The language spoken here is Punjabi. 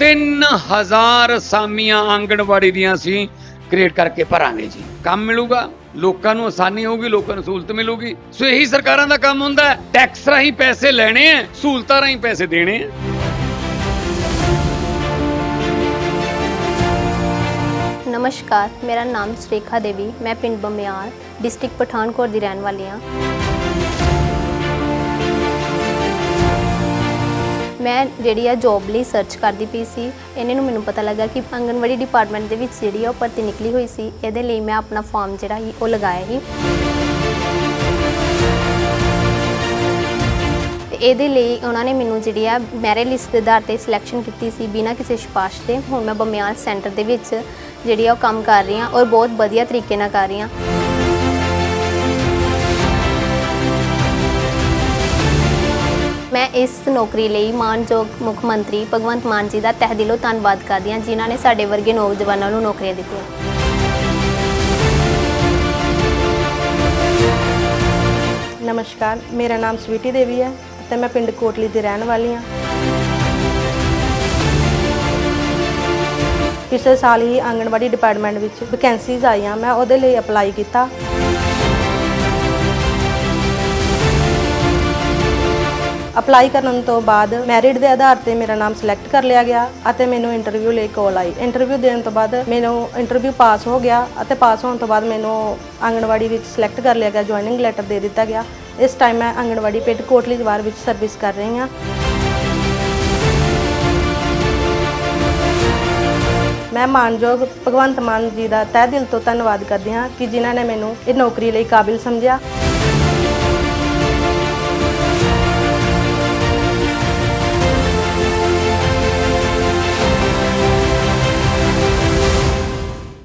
3000 ਅਸਾਮੀਆਂ ਆਂਗਣਵਾੜੀ ਦੀਆਂ ਅਸੀਂ ਕ੍ਰੀਏਟ ਕਰਕੇ ਭਰਾਂਗੇ ਜੀ। ਕੰਮ ਮਿਲੂਗਾ, ਲੋਕਾਂ ਨੂੰ ਆਸਾਨੀ ਹੋਊਗੀ, ਲੋਕਾਂ ਨੂੰ ਸਹੂਲਤ ਮਿਲੂਗੀ। ਸੋ ਇਹੀ ਸਰਕਾਰਾਂ ਦਾ ਕੰਮ ਹੁੰਦਾ ਹੈ। ਟੈਕਸ ਰਾਹੀਂ ਪੈਸੇ ਲੈਣੇ ਆ ਸਹੂਲਤਾਂ ਰਾਹੀਂ ਪੈਸੇ ਦੇਣੇ ਆ ਨਮਸਕਾਰ, ਮੇਰਾ ਨਾਮ ਸੁਰੇਖਾ ਦੇਵੀ, ਮੈਂ ਪਿੰਡ ਬਮਿਆਰ ਡਿਸਟ੍ਰਿਕਟ ਪਠਾਨਕੋਟ ਦੀ ਰਹਿਣ ਵਾਲੀ ਹਾਂ। ਮੈਂ ਜਿਹੜੀ ਆ ਜੌਬ ਲਈ ਸਰਚ ਕਰਦੀ ਪਈ ਸੀ, ਇਹਨੇ ਨੂੰ ਮੈਨੂੰ ਪਤਾ ਲੱਗਾ ਕਿ ਆਂਗਨਵਾੜੀ ਡਿਪਾਰਟਮੈਂਟ ਦੇ ਵਿੱਚ ਜਿਹੜੀ ਆ ਉਹ ਭਰਤੀ ਨਿਕਲੀ ਹੋਈ ਸੀ, ਇਹਦੇ ਲਈ ਮੈਂ ਆਪਣਾ ਫਾਰਮ ਜਿਹੜਾ ਸੀ, ਉਹ ਲਗਾਇਆ ਸੀ। ਤੇ ਇਹਦੇ ਲਈ ਉਹਨਾਂ ਨੇ ਮੈਨੂੰ ਜਿਹੜੀ ਆ ਮੈਰਿਟ ਲਿਸਟ ਦੇ ਆਧਾਰ ਤੇ ਸਿਲੈਕਸ਼ਨ ਕੀਤੀ ਸੀ, ਬਿਨਾਂ ਕਿਸੇ ਸਿਫਾਰਿਸ਼ ਦੇ। ਹੁਣ ਮੈਂ ਬਮਿਆਲ ਸੈਂਟਰ ਦੇ ਵਿੱਚ ਜਿਹੜੀ ਆ ਉਹ ਕੰਮ ਕਰ ਰਹੀ ਹਾਂ ਔਰ ਬਹੁਤ ਵਧੀਆ ਤਰੀਕੇ ਨਾਲ ਕਰ ਰਹੀ ਹਾਂ। ਇਸ ਨੌਕਰੀ ਲਈ ਮਾਨਯੋਗ ਮੁੱਖ ਮੰਤਰੀ ਭਗਵੰਤ ਮਾਨ ਜੀ ਦਾ ਤਹਿ ਦਿਲੋਂ ਧੰਨਵਾਦ ਕਰਦੀ ਹਾਂ, ਜਿਨ੍ਹਾਂ ਨੇ ਸਾਡੇ ਵਰਗੇ ਨੌਜਵਾਨਾਂ ਨੂੰ ਨੌਕਰੀਆਂ ਦਿੱਤੀਆਂ। ਨਮਸਕਾਰ, ਮੇਰਾ ਨਾਮ ਸਵੀਟੀ ਦੇਵੀ ਹੈ ਅਤੇ ਮੈਂ ਪਿੰਡ ਕੋਟਲੀ ਦੀ ਰਹਿਣ ਵਾਲੀ ਹਾਂ। ਪਿਛਲੇ ਸਾਲ ਹੀ ਆਂਗਣਵਾੜੀ ਡਿਪਾਰਟਮੈਂਟ ਵਿੱਚ ਵੈਕੈਂਸੀਜ਼ ਆਈਆਂ, ਮੈਂ ਉਹਦੇ ਲਈ ਅਪਲਾਈ ਕੀਤਾ। ਅਪਲਾਈ ਕਰਨ ਤੋਂ ਬਾਅਦ ਮੈਰਿਟ ਦੇ ਆਧਾਰ ਤੇ ਮੇਰਾ ਨਾਮ ਸਿਲੈਕਟ ਕਰ ਲਿਆ ਗਿਆ ਅਤੇ ਮੈਨੂੰ ਇੰਟਰਵਿਊ ਲਈ ਕਾਲ ਆਈ। ਇੰਟਰਵਿਊ ਦੇਣ ਤੋਂ ਬਾਅਦ ਮੈਨੂੰ ਇੰਟਰਵਿਊ ਪਾਸ ਹੋ ਗਿਆ ਅਤੇ ਪਾਸ ਹੋਣ ਤੋਂ ਬਾਅਦ ਮੈਨੂੰ ਆਂਗਣਵਾੜੀ ਵਿੱਚ ਸਿਲੈਕਟ ਕਰ ਲਿਆ ਗਿਆ ਜੁਆਇਨਿੰਗ ਲੈਟਰ ਦੇ ਦਿੱਤਾ ਗਿਆ। ਇਸ ਟਾਈਮ ਮੈਂ ਆਂਗਣਵਾੜੀ ਪਿੰਡ ਕੋਟਲੀ ਜਵਾਰ ਵਿੱਚ ਸਰਵਿਸ ਕਰ ਰਹੀ ਹਾਂ। ਮੈਂ ਮਾਨਯੋਗ ਭਗਵੰਤ ਮਾਨ ਜੀ ਦਾ ਤਹਿ ਦਿਲ ਤੋਂ ਧੰਨਵਾਦ ਕਰਦੀ ਹਾਂ ਕਿ ਜਿਨ੍ਹਾਂ ਨੇ ਮੈਨੂੰ ਇਹ ਨੌਕਰੀ ਲਈ ਕਾਬਿਲ ਸਮਝਿਆ।